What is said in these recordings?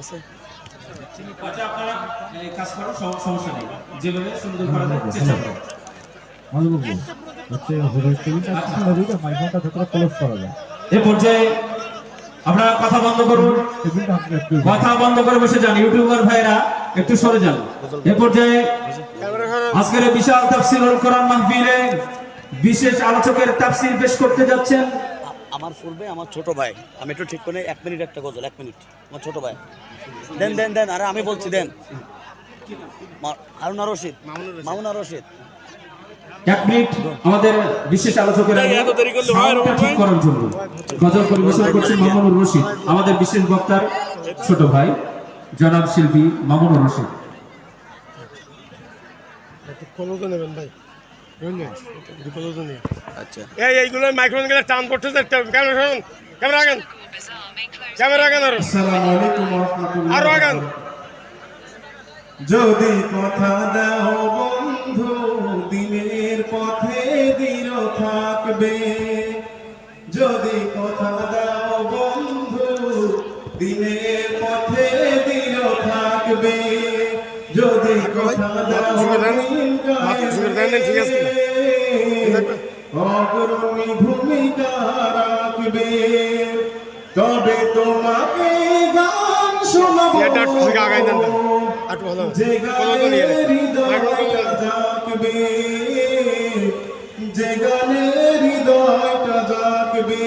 আছে আচ্ছা আপনারা কাজ সমস্যা নেই। যেভাবে সুন্দর চেষ্টা পর্যায়ে আপনারা কথা বন্ধ করুন। কথা বন্ধ করে বসে যান। ইউটিউবার ভাইরা একটু সরে যান। এ পর্যায়ে আজকের বিশাল তাফসিরুল কোরআন মাহফিলে বিশেষ আলোচকের তাফসির পেশ করতে যাচ্ছেন। আমার পূর্বে আমার ছোট ভাই আমি একটু ঠিক করে এক মিনিট একটা গজল এক মিনিট। আমার ছোট ভাই। দেন দেন দেন আরে আমি বলছি দেন। হারুনা রশিদ মামুনা রশিদ। এক মিনিট আমাদের বিশেষ আলোচকের ঠিক করার জন্য। গজল পরিবেশন করছেন মামুনুর রশিদ আমাদের বিশেষ বক্তার ছোট ভাই জনাব শিল্পী মামুনুর রশিদ। আচ্ছা। এই এইগুলো মাইক্রোফোনগুলো টান করতেছে ক্যামেরা শুনুন ক্যামেরা আগান। ক্যামেরা আগান আরও। আসসালামু আলাইকুম রহমতুল্লাহ আরও আগান। যদি কথা দাও বন্ধু দিনের পথে দৃঢ় থাকবে। যদি কথা দাও বন্ধু দিনের পথে দৃঢ় থাকবে। দেন। দেন, ঠিক আছে। অগ্রণী ভূমিকা রাখবে তবে তোমাকে গান শোনাবো এটা একটু থেকে আগায় দেন। একটু ভালো। যে নেন। হৃদয়টা জাগবে যে গানের হৃদয়টা জাগবে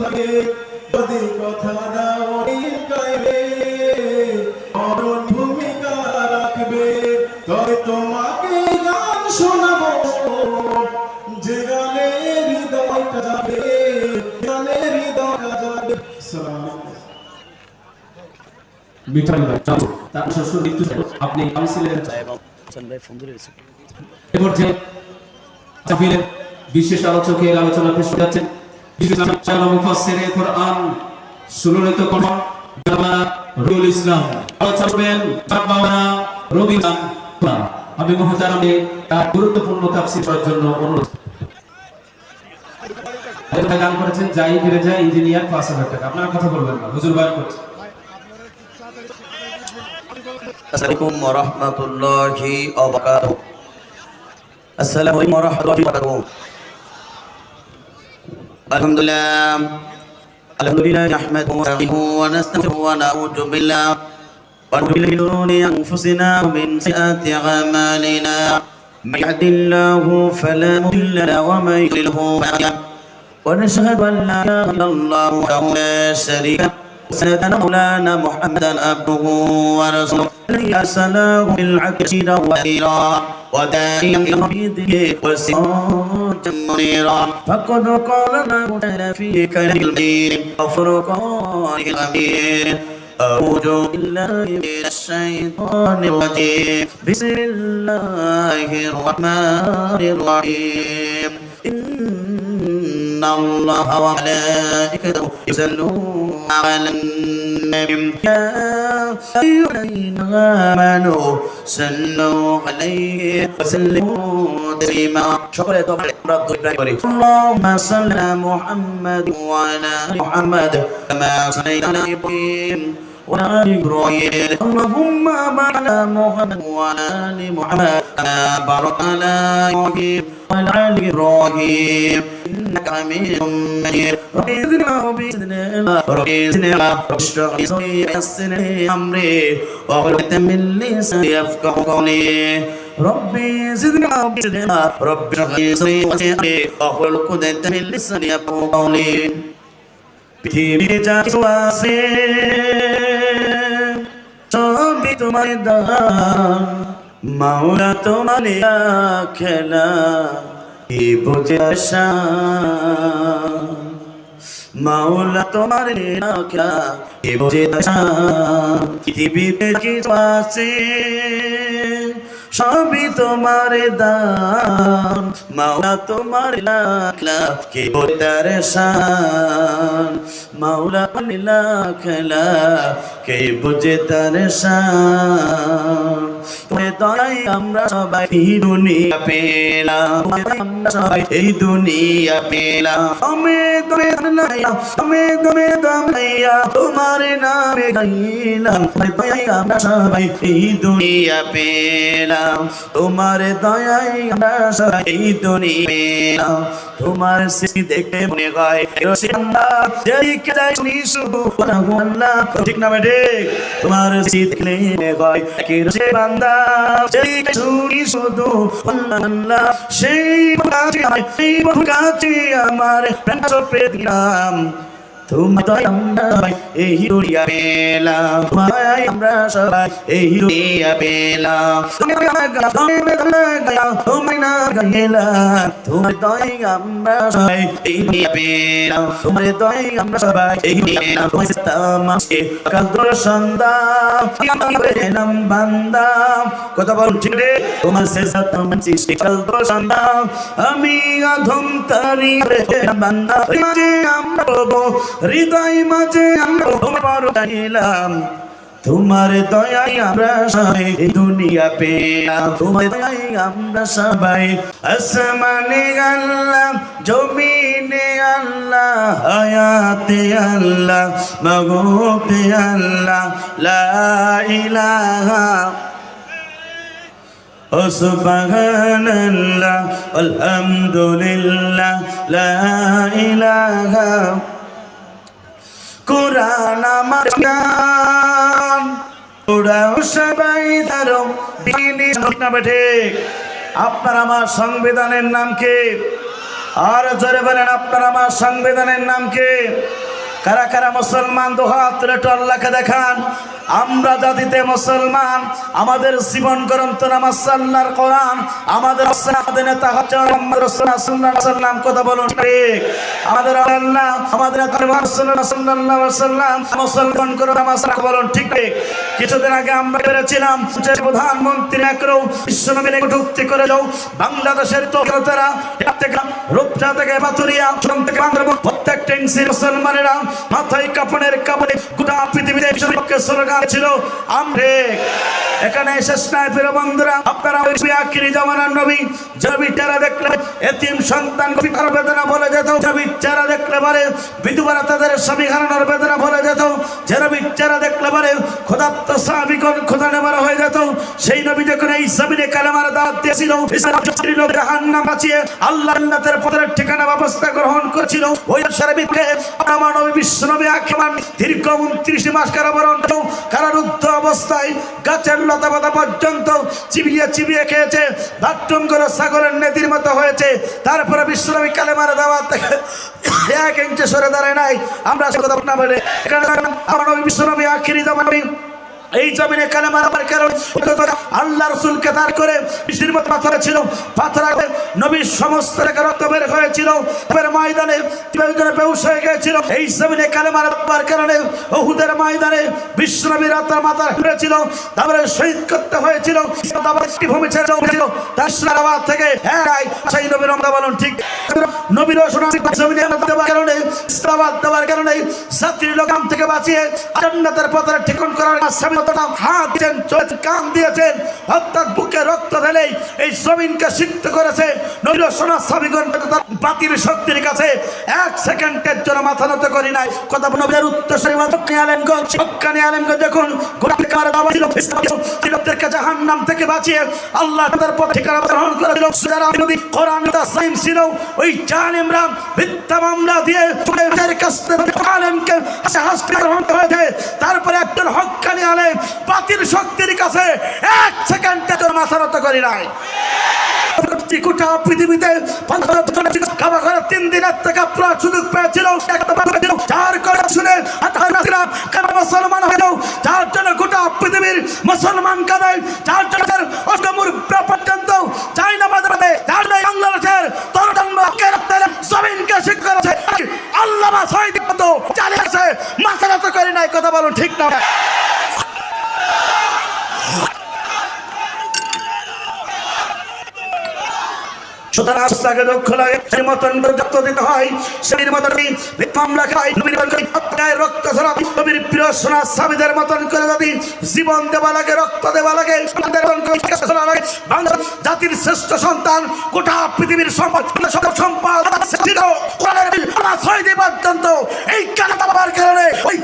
থাকে যদি কথা দাও গাইবে অরণ ভূমিকা রাখবে তবে তোমাকে গান শোনাবো। যে হৃদয়টা যাবে হৃদয়টা যাবে মিঠাই ভাই চালু। তার শ্বশুর মৃত্যু আপনি কাউন্সিলের এবং হাসান ভাই ফোন ধরে রেখেছে এ পর্যায়ে তাফসীরের বিশেষ আলোচকের আলোচনা পেশ যাচ্ছেন। আমি গুরুত্বপূর্ণ তাফসীর করার জন্য অনুরোধ। গান করেছেন যাই ফিরে যায় ইঞ্জিনিয়ার, পাঁচ হাজার টাকা। আপনারা কথা বলবেন না। হুজুর বায়ান করছেন আসসালামু ওরহমাতুল্লাহি ওয়াবারাকাতুহু আসসালামু আলাইকুম ওরহমাতুল্লাহি ওয়াবারাকাতুহু আলহামদুলিল্লাহ আলহামদুলিল্লাহ الحمد لله. الحمد لله نحمده ونستعينه ونستغفره ونعوذ بالله. ونعوذ من شرور أنفسنا ومن سيئات أعمالنا. من يهد الله فلا مضل له ومن يضلل فلا هادي له. ونشهد أن لا إله إلا الله وحده لا شريك له. سيدنا مولانا محمدا عبده ورسوله. الذي ارسله بالحق بشيرا ونذيرا وداعيا إلى ربه وسراجا منيرا. فقد قال الله تعالى في كلام المجيد وفرقانه الامين أعوذ بالله من الشيطان الرجيم. بسم الله الرحمن الرحيم. إن الله وملائكته يصلون على النبي يا أيها الذين آمنوا صلوا عليه وسلموا تسليما. شكرا اللهم صل على محمد وعلى محمد كما صليت على إبراهيم. وعلى آل إبراهيم اللهم بارك على محمد وعلى آل محمد كما باركت على إبراهيم وعلى آل إبراهيم إنك حميد مجيد ربي زدنا ربي زدنا ربي زدنا ربي اشرح لي صدري ويسر لي أمري واغلق من لساني يفقه قولي ربي زدنا ربي زدنا ربي اشرح لي صدري ويسر لي أمري واغلق من لساني يفقه قولي পৃথিবীতে যা কিছু আছে সবই তোমার দান মাওলা তোমার খেলা, কি বোঝে আশা? মাওলা তোমার রাখা এ বোঝে দশা পৃথিবীতে কিছু আছে? সবই তোমার দান। মাওলা তোমার লাখলা কে তার শান? মাওলা লাখলা কে বুঝে তার শান? তুমি দয়াই আমরা সবাই এই দুনিয়া পেলাম। আমরা সবাই এই দুনিয়া পেলাম। আমি তুমি দয়াইয়া তোমার নামে গাইলাম তোমার আমরা সবাই এই দুনিয়া পেলাম। তোমার আমরা সবাই এই দুনিয়া পেলাম। তোমার স্মৃতি দেখে মনে হয় ঠিক না ঠিক। তোমার স্মৃতি দেখলে বান্দা যেদিকে শুনি শুধু আল্লাহ আল্লাহ সেই কাছে সেই আমার প্রাণ সপে দিলাম। তোমায় আমরা সবাই এই দুনিয়া পেলাম। তোমায় আমরা সবাই, এই দুনিয়া পেলাম। তোমায় না গাইলাম। তোমার দয় আমরা সবাই, এই দুনিয়া পেলাম। তোমার দয় আমরা সবাই, এই দুনিয়া পেলাম। তোমার তামাশে কাল তোর সন্ধ্যা নাম বান্দা বলুন ঠিক রে? তোমার সৃষ্টি কাল তোর সন্ধ্যা আমি অধম তারি রে বান্দা আমরা হৃদয় মাঝে আমরা তোমার দয়াই আমরা সবাই দুনিয়া পেলাম। তোমার দয়াই আমরা সবাই আসমানে আল্লাহ, জমিনে আল্লাহ, হায়াতে আল্লাহ মগতে আল্লাহ, লা ইলাহা সুবহানাল্লাহ, আলহামদুলিল্লাহ, লা ইলাহা কোরআন আমার গান। ওরাও সবাই না ঠিক। আপনার আমার সংবিধানের নাম কি? আর জোরে বলেন, আপনার আমার সংবিধানের নাম কি? কারা কারা মুসলমান দোহাত রেটো আল্লাহকে দেখান। আমরা জাতিতে মুসলমান, আমাদের জীবন গ্রন্থ নামাজ আল্লাহর কোরআন, আমাদের নেতা হচ্ছে কথা বলুন ঠিক? আমাদের আল্লাহ আমাদের কিছুদিন আগে আমরা পেরেছিলাম প্রধানমন্ত্রী করে প্রত্যেকটা মুসলমানেরা মাথায় কাপড়ের কাপড়ে গোটা পৃথিবীতে ছিল আমরে এখানে নাই প্রিয় বন্ধুরা, আপনারা ওই আখিরি জামানার নবী, জবি টেরা দেখলে এতিম সন্তান পিতার বেদনা বলে যেত, জবি চেহারা দেখলে পারে, বিধবারা তাদের স্বামী হারানোর বেদনা বলে যেত নবীর চেহারা দেখলে পারে খোদাত্ত সাহাবিগণ খোদা নেবার হয়ে যেত, সেই নবী যখন এই জমিনে কালেমার দাওয়াত দিয়েছিল জাহান্নাম বাঁচিয়ে আল্লাহ জান্নাতের পথের ঠিকানা ব্যবস্থা গ্রহণ করেছিল, ওই সারাবিদকে আমার নবী বিশ্ব নবী আখ্যান দীর্ঘ উনত্রিশ মাস কারাবরণ কারারুদ্ধ অবস্থায় গাছের লতা পাতা পর্যন্ত চিবিয়ে চিবিয়ে খেয়েছে, বাথরুম করে সাগরের নেতির মতো হয়েছে। তারপরে বিশ্বনবী কালে মারা থেকে এক ইঞ্চে সরে দাঁড়ায় নাই। আমরা কথা না বলে আমার নবী আখিরি জামানবী এই জমিনে কালেমা আমার কারণ আল্লাহ রসুলকে তার করে বৃষ্টির মতো পাথর ছিল, পাথর নবীর সমস্ত রক্ত বের হয়েছিল ময়দানে বেউস হয়ে গিয়েছিল। এই জমিনে কালেমার আব্বার কারণে ওহুদের ময়দানে বিশ্ব নবীর আত্মার মাথা হয়েছিল তারপরে শহীদ করতে হয়েছিল ভূমি ছেড়ে ছিল তার থেকে হ্যাঁ সেই নবীর আমরা বলুন, ঠিক। নবীর জমিনে দেওয়ার কারণে ইসলামাবাদ দেওয়ার কারণে ছাত্রী লোকাম থেকে বাঁচিয়ে জান্নাতের পথে ঠিকন করার স্বামীনতা হাত দিয়েছেন চোখ কান দিয়েছেন অর্থাৎ বুকে রক্ত ঢেলেই এই জমিনকে সিদ্ধ করেছে। নবীর সোনা স্বামীগণ তার বাতিল শক্তির কাছে এক সেকেন্ডের জন্য মাথা নত করি নাই। কথা নবীর কার দাওয়া ছিল ইসলামদেরকে থেকে বাঁচিয়ে আল্লাহ ছিল, ওই দিয়ে তারপরে একজন হক্কানি আলেম বাতিল শক্তির কাছে এক সেকেন্ডে তোর মাথা নত করি নাই। গোটা পৃথিবীতে তিন দিনের থেকে সুযোগ পেয়েছিল। কথা শুনে কেন মুসলমান হয়ে যাও যার জন্য গোটা পৃথিবীর মুসলমান কাদায় যার জন্য অষ্টমুর পর্যন্ত চাই বাজারে? যার জন্য বাংলাদেশের তরুণ জমিনকে শিক্ষা করেছে? আল্লাহ আল্লামা শহীদ মতো চালিয়ে আছে মাথা করে নাই। কথা বলুন ঠিক না? সুতরাং আস্তাকে দক্ষ লাগে সেই দিতে হয়। সেই মতন হত্যায় রক্ত ঝরাবি নবীর প্রিয় সোনা স্বামীদের মতন করে যদি জীবন দেওয়া লাগে, রক্ত দেওয়া লাগে জাতির শ্রেষ্ঠ সন্তান, গোটা পৃথিবীর সম্পদ সম্পদ পর্যন্ত এই কারণে, ওই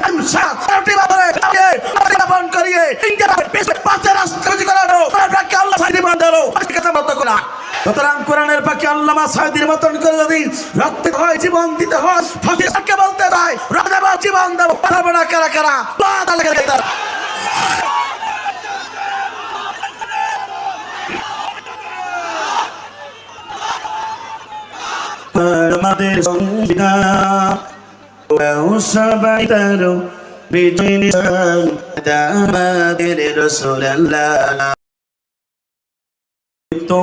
করিয়ে রাষ্ট্রপতি করানো সুতরাং কোরআনের পাখি আল্লামা সাইদির মতন করে যদি রক্তে হয়, জীবন দিতে হয় বলতে হয় তারা। সবাই তারও বিজয় নিশান আমাদের রসুল্লাহ তো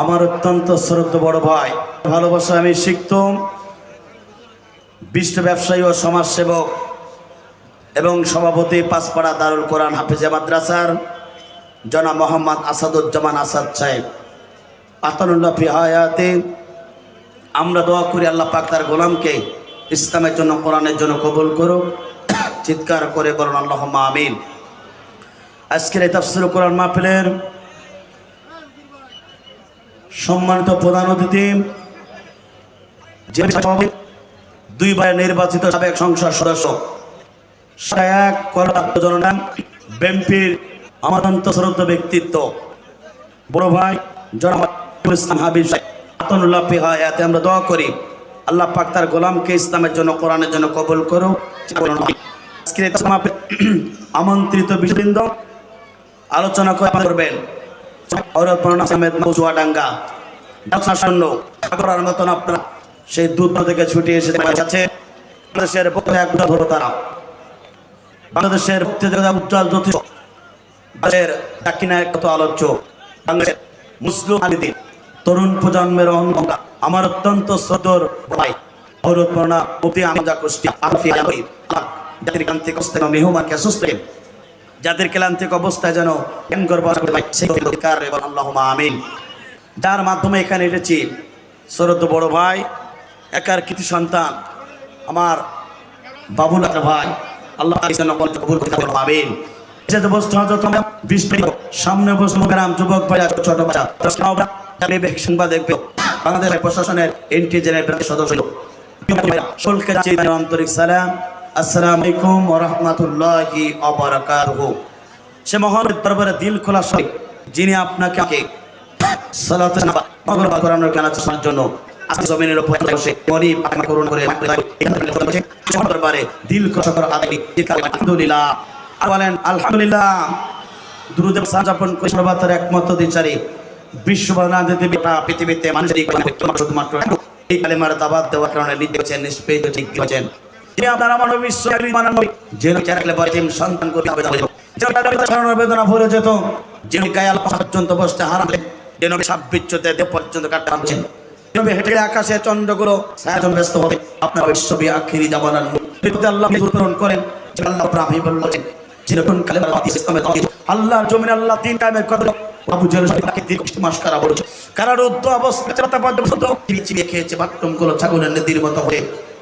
আমার অত্যন্ত শ্রদ্ধ বড় ভাই। ভালোবাসা আমি শিখত। বিষ্ট ব্যবসায়ী ও সমাজসেবক এবং সভাপতি পাঁচপাড়া দারুল কোরআন হাফিজে মাদ্রাসার জনাব মোহাম্মদ আসাদুজ্জামান আসাদ সাহেব। আতানুল্লাহ ফি হায়াতে, আমরা দোয়া করি আল্লাহ পাক তার গোলামকে ইসলামের জন্য, কোরআনের জন্য কবুল করুক, চিৎকার করে বলুন আল্লাহ আমিন। আজকের এই তাফসির কোরআন মাহফিলের সম্মানিত প্রধান অতিথি, যে সভাপতি ভাই নির্বাচিত সাবেক সংসদ সদস্য। আমাদন্ত শ্রদ্ধ ব্যক্তিত্ব। বড় ভাই আমরা দোয়া করি। আল্লাহ পাক তার গোলামকে ইসলামের জন্য, কোরআনের জন্য কবুল করো আমন্ত্রিত বিষয়বৃন্দ আলোচনা করে করবেন। করার মতন সেই দূর থেকে ছুটে এসে আছে বাংলাদেশের পক্ষে এক ধরো তারা। বাংলাদেশের প্রত্যেকটা উজ্জ্বল জ্যোতিষ। বাংলাদেশের দাক্ষিণায় কত আলোচ্য। বাংলাদেশের মুসলিম আলিদিন তরুণ প্রজন্মের অঙ্গা আমার অত্যন্ত সদর ভাই ভরতপর্ণা অতি আমজা কুষ্টি আফি আলোই জাতির ক্রান্তিক অবস্থায় মেহমানকে সুস্থ যাদের ক্লান্তিক অবস্থায় যেন জ্ঞান গর্ব অধিকার এবং আল্লাহ আমিন। যার মাধ্যমে এখানে এসেছি সরদ বড় ভাই একার কৃতি সন্তান, আমার বাবুল ভাই, আল্লাহ সামনে বসবো গ্রাম যুবক ছোট সংবাদ দেখবে। বাংলাদেশ প্রশাসনের সদস্য। সকলকে জানাই আন্তরিক সালাম। আসসালামু আলাইকুম ওয়া রাহমাতুল্লাহি ওয়া বারাকাতুহু। সে মহান দরবারে দিল খোলা যিনি আপনাকে সালাতে জন্য জমিনের উপর বসে গরিব করুণ করে দরবারে দিল আদায় আলহামদুলিল্লাহ বলেন আলহামদুলিল্লাহ দুরুদেব সাজাপন করে একমাত্র দিচারি বিশ্ববানাতে দেবতা পৃথিবীতে যেত যে পর্যন্ত বসতে হারালে যে নবী পর্যন্ত কাটতে হেঁটে আকাশে চন্দ্রগুলো সায়াজন ব্যস্ত হবে। আপনার বিশ্ববি আখিরি জামানার আল্লাহ করেন। আল্লাহ বলছেন যেরকম কালে আল্লাহর আল্লাহ তিন তিন মাস কারা অবস্থা পর্যন্ত খেয়েছে গুলো ছাগলের নদীর মতো হয়ে।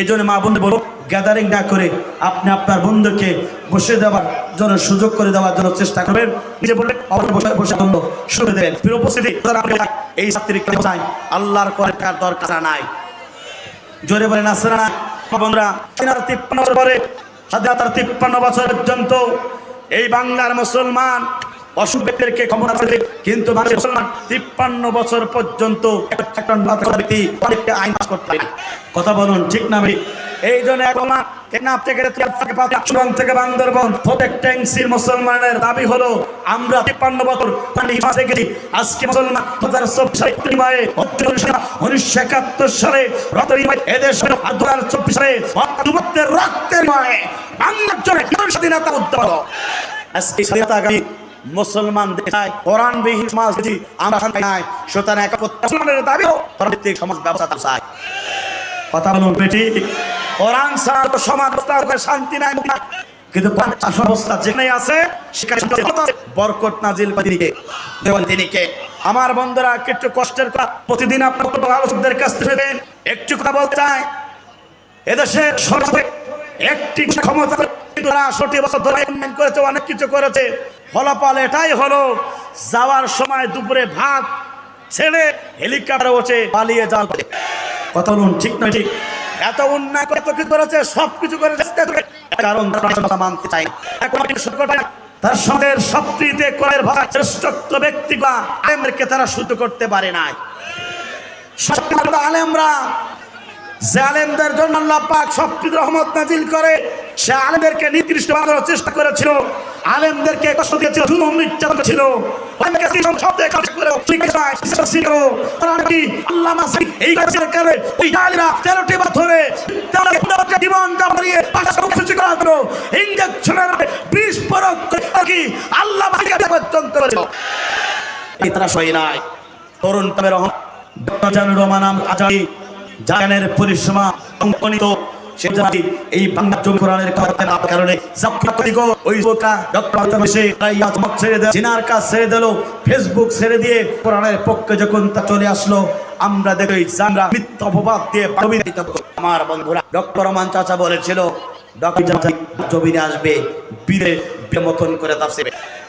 এই জন্য মা বন্ধু বলো গ্যাদারিং না করে আপনি আপনার বন্ধুকে বসে দেওয়ার জন্য, সুযোগ করে দেওয়ার জন্য চেষ্টা করবেন। নিজে অপর বসে বন্ধ শুরু দেবেন। প্রিয় উপস্থিতি এই ছাত্রী চাই, আল্লাহর করে কার দরকার নাই। জোরে বলেন আসরা না বন্ধুরা তিপ্পান্ন পরে স্বাধীনতার তিপ্পান্ন বছর পর্যন্ত এই বাংলার মুসলমান অসুখ ব্যক্তিদেরকে ক্ষমতা আছে? কিন্তু মুসলমান তিপ্পান্ন বছর পর্যন্ত আইন পাস করতে কথা বলুন, ঠিক না ভাই? এই জন্য এখন মুসলমানের হলো, আমরা তিপ্পান্ন বছর মুসলমান হাজার উনিশশো একাত্তর সালে দু চব্বিশ সালে জন্য স্বাধীনতা স্বাধীনতা মুসলমান দেখায় কোরআন বিহীন সমাজ যদি আমরা নাই সুতরাং সমাজ ব্যবস্থা চাই। কথা বলুন বেটি কোরআন সমাজ শান্তি নাই কিন্তু যেখানে আছে নাজিল আমার বন্ধুরা একটু কষ্টের কথা, প্রতিদিন আপনার আলোচকদের কাছ থেকে একটু কথা বলতে চাই। এদেশের সরকার একটি ক্ষমতা তারা সঠিক বছর ধরে করেছে, অনেক কিছু করেছে। ফলাফল এটাই হলো, যাওয়ার সময় দুপুরে ভাত ছেড়ে হেলিকপ্টারে ওঠে পালিয়ে যাওয়ার কথা বলুন, ঠিক না ঠিক? এত উন্নয়ন করে কিছু করেছে সব কিছু করেছে কারণ মানতে চাই তার সঙ্গে সবচেয়ে করের ভাগ শ্রেষ্ঠত্ব ব্যক্তি বা আলেমদেরকে তারা শুদ্ধ করতে পারে নাই। সত্যি আলেমরা যে আলেমদের জন্য আল্লাহ পাক সবকিছু রহমত নাজিল করে। সে আলেমদেরকে নির্দিষ্ট বানানোর চেষ্টা করেছিল। আলেমদেরকে কষ্ট দিয়েছিল, জুলুম নির্যাতন ছিল তরুণ রহমান রহমান, আজাদি জাগানের পরিসীমা অঙ্কনিত। এই বাংলা কোরআনের কারণে ওই ডক্টর ছেড়ে জিনার ছেড়ে দিল, ফেসবুক ছেড়ে দিয়ে কোরআনের পক্ষে যখন তা চলে আসলো, আমরা দেখি জানরা অপবাদ দিয়ে আমার বন্ধুরা, ডক্টর রহমান চাচা বলেছিল, ডক্টর আসবে বীরে মতন করে ডক্টর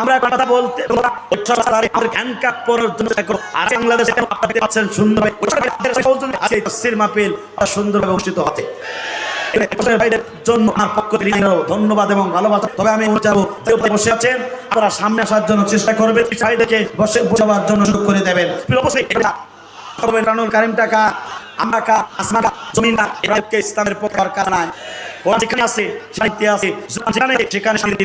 আমরা কথা বলতে জ্ঞান পাচ্ছেন সুন্দরভাবে আজকে সুন্দরভাবে অনুষ্ঠিত থেকে ধন্যবাদ এবং ভালোবাসা। তবে আমি যাব। বসে আছেন, আপনারা সামনে আসার জন্য চেষ্টা করবেন। চাহিদাকে বসে বসাবার জন্য সুযোগ করে দেবেন। কারিম টাকা আমরা ইসলামের পক্ষে আছে সাহিত্যে আছে। সেখানে শান্তি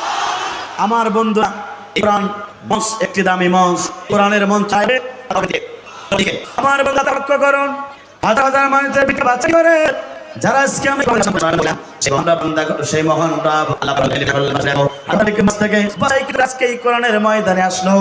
আমার বন্ধুরা কোরআন মঞ্চ, একটি দামি মঞ্চ, কোরআনের মন চাইবে আমার বন্ধু লক্ষ্য করুন। হাজার হাজার মানুষের করে, যারা আজকে আমি সেই মহানরা বান্দা সেই আল্লাহ করলেন, বাঁচা রাখো। আপনাদেরকে মাছ থেকে আজকে এই কোরআনের ময়দানে আসলো।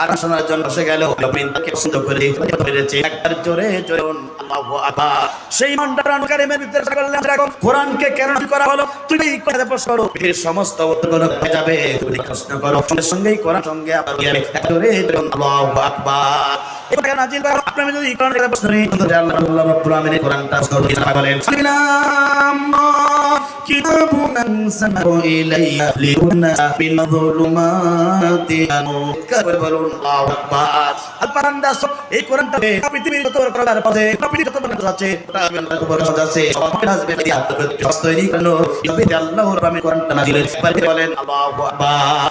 আর শোনার জন্য সে গেল নবীন পছন্দ করে পেরেছে। একবার জোরে জোরে আল্লাহু আকবার। সেই মনটা প্রাণকারী ভিতরে করলেন। রাখো কোরআনকে কেন করা হলো? তুমি করে প্রশ্ন করো পৃথিবীর সমস্ত উত্তর হয়ে যাবে। তুমি প্রশ্ন করো সঙ্গে সঙ্গেই কোরআন সঙ্গে আবার গিয়ে জোরে জোরে আল্লাহু আকবার। এবার নাজিল করা? আপনি যদি কোরআনের প্রশ্ন নিই আল্লাহ আল্লাহ রাব্বুল আলামিন কোরআনটা প্রশ্ন করে বলেন আনসালাহু ইলাইয়া লিউনা মিন যুলুমাতি নূর করে বলুন আল্লাহু আকবার আল পারান্দা এই কোরআনটা পৃথিবীর যত বড় করার পথে পৃথিবীর যত বড় আছে আমি আল্লাহ বড় কাজ আছে সব আসবে দিয়া তৈরি করল। নবী আল্লাহর নামে কোরআনটা নাজিল বলেন, আল্লাহু আকবার।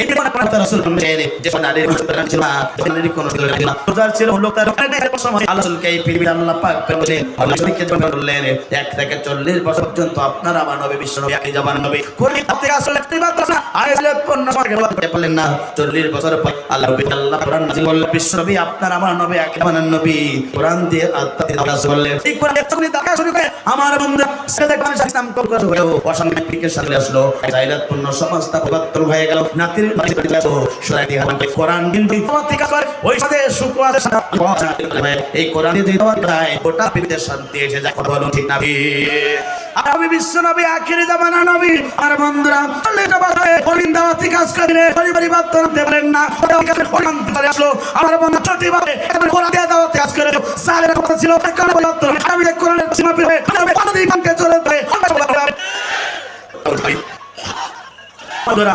এটি কোরআন রাসূল বলেন যে নারীর কোরআন ছিল না নারীর কোনো ছিল না। রোজার ছিল লোক তার অনেক সময় আল্লাহ রাসূলকে পৃথিবীর আল্লাহ পাক বলেন আল্লাহ রাসূলকে যখন বললেন এক থেকে 40 বছর পর্যন্ত আপনার আমার নবী, বিশ্ব নবী, একই জবান নবী। কোরআন থেকে আসলে একটি মাত্র না আয়ালে পূর্ণ সরকার বলতে পারলেন না। 40 বছর পর আল্লাহ নবী আল্লাহ কোরআন নাযিল করলেন। বিশ্ব নবী আপনার আমার নবী, একই জবানের নবী। কোরআন দিয়ে আত্মা দিয়ে আল্লাহ বললেন এই কোরআন যখনই দেখা শুরু করে আমার বন্ধু পরিবর্তন হয়ে গেল। নাতির বাড়ি চলে আসলো সুরাই দিয়ে আমাকে কোরআন কিন্তু ঠিক আছে ওই সাথে সুখ আছে। এই কোরআন দিয়ে দেওয়া যায়, গোটা পৃথিবীতে শান্তি এসে যায়। কথা বলুন ঠিক না আমি বিশ্ব নবী, আখিরি জামানা নবী। আর বন্ধুরা এটা বাসায় হরিণ দাওয়াতি কাজ করে পরিবারই বাদ করতে না। হরিণ করে আসলো। আমার বন্ধু চটি বারে এবার কোরআন দিয়ে দাওয়াতি কাজ করে সালের কথা ছিল কারণ পরিবর্তন আমি কোরআনের সীমা পেয়ে আমি কোন কানকে চলে যায় বন্ধুরা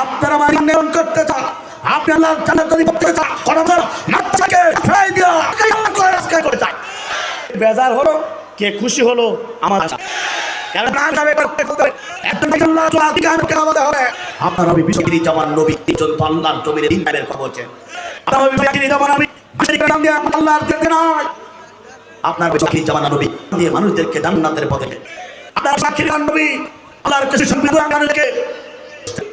আপনারা নিয়ম করতে চান, আপনি আল্লাহ করতে চান বলো মাত্রাকে ফেলাই দিও করে চান। বেজার হলো, কে খুশি হলো, আমার আপনার নবী আপনার জামান নবী দিয়ে আপনার মানুষদেরকে জান্নাতের পথে। আপনার নবী কাছে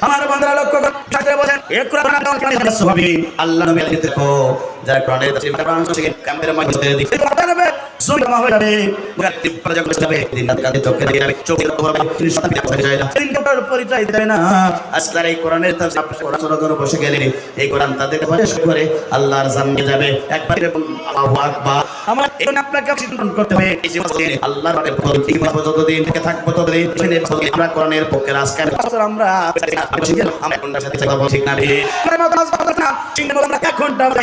আমার বন্ধুরা লক্ষ্য করে বলেন এ কোরআন নাম কোরআন হাদিস ভাবি আল্লাহ যারা কোরআনের কাছে কোরআন থেকে ক্যামেরার মাধ্যমে দিতে পারবে সুই জমা হয়ে যাবে। মুরাত্তিব প্রজা করে যাবে। দিন রাত কাঁদে চোখে দিয়ে যাবে চোখের উপর তিনি সত্য পরিচয় যায় না। তিন কাটার পরিচয় দেয় না। আজকাল এই কোরআনের তার কোরআন শোনার জন্য বসে গেলেন। এই কোরআন তাদের কাছে করে আল্লাহর সামনে যাবে। একবার আল্লাহু আকবার। আমার এই আপনাকে চিন্তন করতে হবে। এই যে আল্লাহর রাতে প্রতি যতদিন থেকে থাকব ততদিন আমরা কোরআনের পক্ষে আজকাল আমরা আমরা কোনটার সাথে কথা বলছি না রে? আমরা কথা না। চিন্তা করলাম এক ঘণ্টা আমরা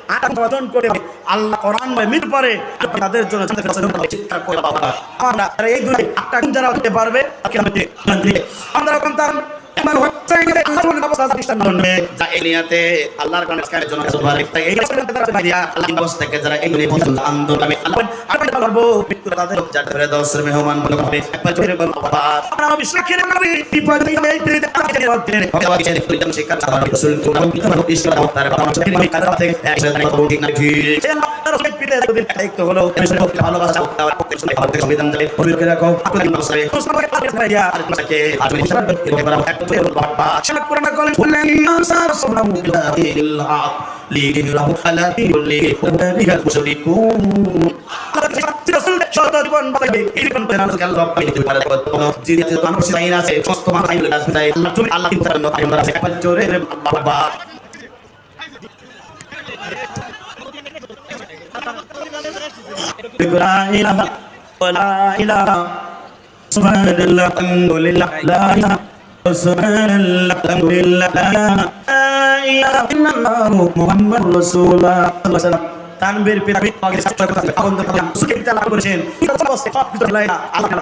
আতঙ্কবাদন করে আল্লাহ কোরআন বা মিল পারে। তাদের জন্য চিৎকার করে বাবা। আমরা এই দুই একটা যারা হতে পারবে আমরা হচ্ছে আল্লাহর করবে যা কারণে জন্য এই তারা থেকে যারা এই পর্যন্ত আন্দোলন আমি বলব মৃত্যু তাদের যা ধরে দশের মেহমান বলে হবে একবার জোরে বলব বাবা আমরা বিশ্বাস করে নবী বিপদ এই পৃথিবীতে আমাদের মধ্যে হবে বাবা কিছু দেখতে দিতাম রাসূল তো আমি ঈশ্বর তার বাবা আমি আমি কাজ থেকে একসাথে আমি ঠিক না ঠিক আল্লাহর রাসূলের পিতে একদিন দায়িত্ব হলো ভালোবাসা তার পক্ষে শুনে আমাদের সংবিধান দেবে পবিত্র রাখো আপনাদের নমস্কার মুসলমান ভাইয়া আর তোমাকে আর তুমি করতে পারো فتح الرحمن شكر لكم كل الناس صبروا بغير الحق لكن له حلاتي يلي وذلك المشركون لا إله إلا الله سبحان الله الحمد لله لا إله তানবীর পিরামি করেছেন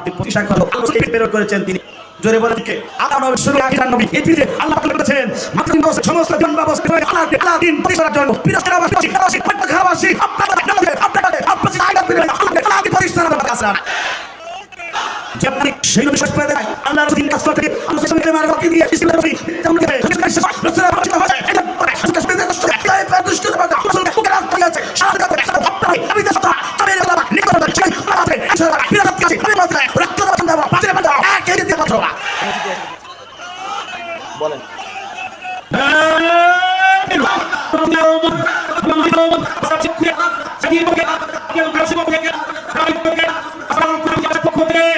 প্রতিষ্ঠা করল প্রেরণ করেছেন তিনি জোরে বলেন কে আল্লাহ নবী শুরু আখিরান নবী এই পৃথিবীতে আল্লাহ পাক বলেছেন মাত্র দিন বসে সমস্ত দিন বাবস করে আল্লাহ আল্লাহ দিন প্রতিষ্ঠার জন্য পিরাস্তার আবাস করছি খাওয়াছি প্রত্যেক খাওয়াছি আপনাদের আপনাদের আপনাদের আপনাদের আগে আল্লাহ আল্লাহ প্রতিষ্ঠার আবাস আসরান যে আপনি সেই নবী শেষ করে দেয় আল্লাহ দিন কাজ করতে আল্লাহ সাল্লাল্লাহু আলাইহি ওয়া সাল্লাম দিয়ে ইসলাম নবী আমরা কে সংস্কার শেষ রাসূলুল্লাহ হচ্ছে হচ্ছে এটা পরে সংস্কার শেষ দশ টাকা এই পর বলেন থেকে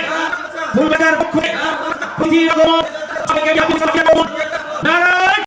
ফুলবাজার পক্ষে প্রতিরোধ নারা